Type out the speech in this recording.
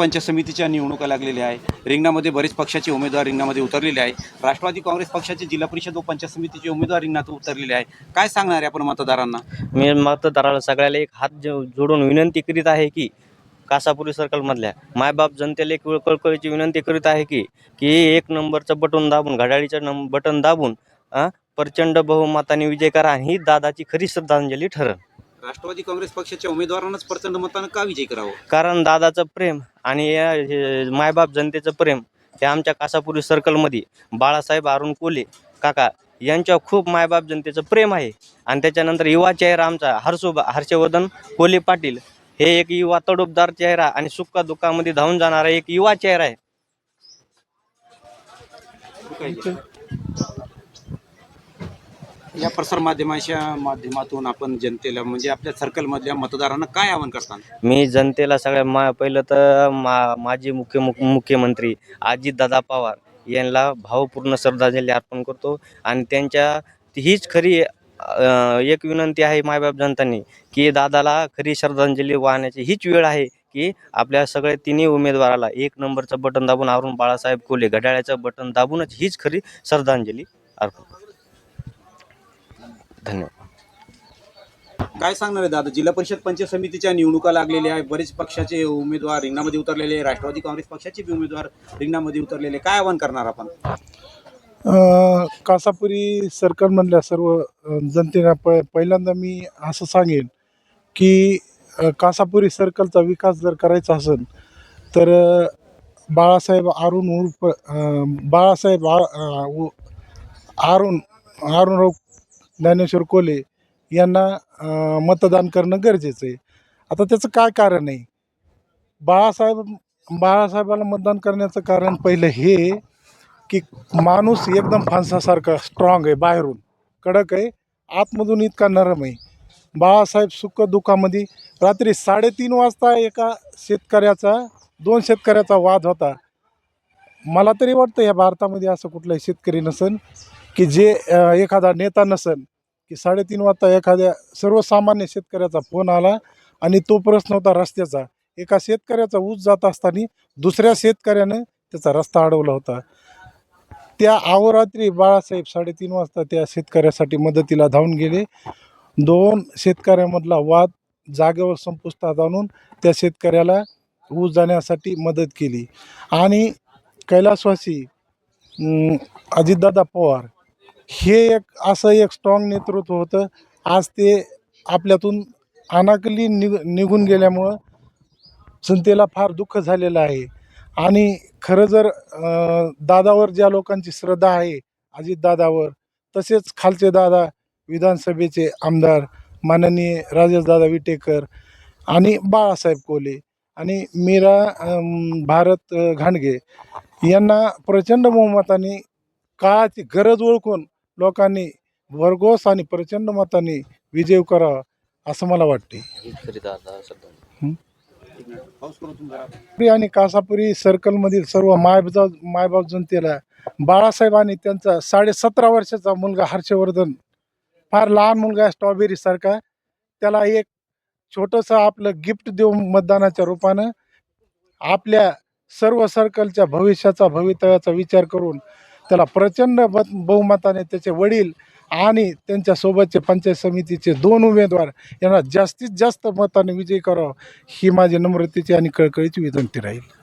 पंचायत समितीच्या निवडणुका लागलेल्या आहे. रिंगणामध्ये बरेच पक्षाचे उमेदवार रिंगणामध्ये उतरलेले आहे. राष्ट्रवादी काँग्रेस पक्षाचे जिल्हा परिषद व पंचायत समितीचे उमेदवार रिंगणात उतरलेले आहे. काय सांगणार आहे आपण मतदारांना? मी मतदाराला सगळ्याला एक हात जोडून विनंती करीत आहे की कासापुरी सर्कलमधल्या मायबाप जनतेला एक कळकळीची विनंती करीत आहे की की एक नंबरचं बटन दाबून घड्याळीचं नंब बटन दाबून प्रचंड बहुमताने विजय करा ही दादाची खरी श्रद्धांजली ठरण राष्ट्रवादी काँग्रेस पक्षाच्या उमेदवारांनाच प्रचंड मतानं का विजय करावं? कारण दादाचं प्रेम आणि या हे मायबाप जनतेचं प्रेम हे आमच्या कासापुरी सर्कलमध्ये बाळासाहेब अरुण कोले काका यांच्या खूप मायबाप जनतेचं प्रेम आहे. आणि त्याच्यानंतर युवा चेहरा आमचा हर्षोबा हर्षवर्धन कोले पाटील हे एक युवा तडोपदार चेहरा आणि सुक्का दुःखामध्ये धावून जाणारा एक युवा चेहरा आहे. या प्रसार माध्यमाच्या माध्यमातून आपण जनतेला म्हणजे आपल्या सर्कलमधल्या मतदारांना काय आवाहन करतात मी जनतेला सगळ्या मा पहिलं तर मा माजी मुख्य मुख- मुख्यमंत्री अजितदादा पवार यांना भावपूर्ण श्रद्धांजली अर्पण करतो. आणि त्यांच्या हीच खरी एक विनंती आहे मायबाप जनतांनी की दादाला खरी श्रद्धांजली वाहण्याची हीच वेळ आहे की आपल्या सगळ्या तिन्ही उमेदवाराला एक नंबरचं बटन दाबून आवरून बाळासाहेब कोले घड्याळ्याचं बटन दाबूनच हीच खरी श्रद्धांजली अर्पण धन्यवाद काय सांगणार आहे दादा जिल्हा परिषद पंचायत समितीच्या निवडणुका लागलेल्या आहे बरेच पक्षाचे उमेदवार रिंगणामध्ये उतरलेले आहे. राष्ट्रवादी काँग्रेस पक्षाचे बी उमेदवार रिंगणामध्ये उतरलेले आहे. काय आवाहन करणार आपण अ, कासापुरी सर्कलमधल्या सर्व अ, जनतेला प पहिल्यांदा मी असं सांगेन की अ, कासापुरी सर्कलचा विकास जर करायचा असेल तर अ, बाळासाहेब अरुण उर्फ अ, बाळासाहेब आ अ, उ- अरुण अरुणराव ज्ञानेश्वर कोले यांना मतदान करणं गरजेचं आहे. आता त्याचं काय कारण आहे? बाळासाहेब बाळासाहेबाला मतदान करण्याचं कारण पहिलं हे की माणूस एकदम फांसासारखा स्ट्रॉंग आहे बाहेरून. कडक आहे आतमधून इतका नरम आहे. बाळासाहेब सुख दुःखामध्ये रात्री साडेतीन वाजता एका शेतकऱ्याचा दोन शेतकऱ्याचा वाद होता. मला तरी वाटतं या भारतामध्ये असं कुठलाही शेतकरी नसन की जे एखादा नेता नसन की साडेतीन वाजता एखाद्या सर्वसामान्य शेतकऱ्याचा फोन आला आणि तो प्रश्न होता रस्त्याचा. एका शेतकऱ्याचा ऊस जात असताना दुसऱ्या शेतकऱ्यानं त्याचा रस्ता अडवला होता. त्या अहोरात्री बाळासाहेब साडेतीन वाजता त्या शेतकऱ्यासाठी मदतीला धावून गेले. दोन शेतकऱ्यामधला वाद जागेवर संपुष्टात आणून त्या शेतकऱ्याला ऊस जाण्यासाठी मदत केली. आणि कैलासवासी अजितदादा पवार हे एक असं एक स्ट्रॉंग नेतृत्व होतं. आज ते आपल्यातून अनाकली निघ निघून गेल्यामुळं जनतेला फार दुःख झालेलं आहे. आणि खरं जर दादावर ज्या लोकांची श्रद्धा आहे अजितदादावर तसेच खालचे दादा विधानसभेचे आमदार माननीय राजेशदादा विटेकर आणि बाळासाहेब कोले आणि मीरा भारत घाणगे यांना प्रचंड बहुमताने काळाची गरज ओळखून लोकांनी भरघोस आणि प्रचंड मताने विजय करावा असं मला वाटते. करू आणि कासापुरी सर्कलमधील सर्व मायबाप मायबाप जनतेला बाळासाहेब आणि त्यांचा साडे सतरा वर्षाचा मुलगा हर्षवर्धन फार लहान मुलगा आहे स्ट्रॉबेरी सारखा. त्याला एक छोटंसं आपलं गिफ्ट देऊ मतदानाच्या रूपानं आपल्या सर्व सर्कलच्या भविष्याचा भवितव्याचा विचार करून त्याला प्रचंड मत बहुमताने त्याचे वडील आणि त्यांच्यासोबतचे पंचायत समितीचे दोन उमेदवार यांना जास्तीत जास्त मताने विजय करावा ही माझी नम्रतेची आणि कळकळीची विनंती राहील.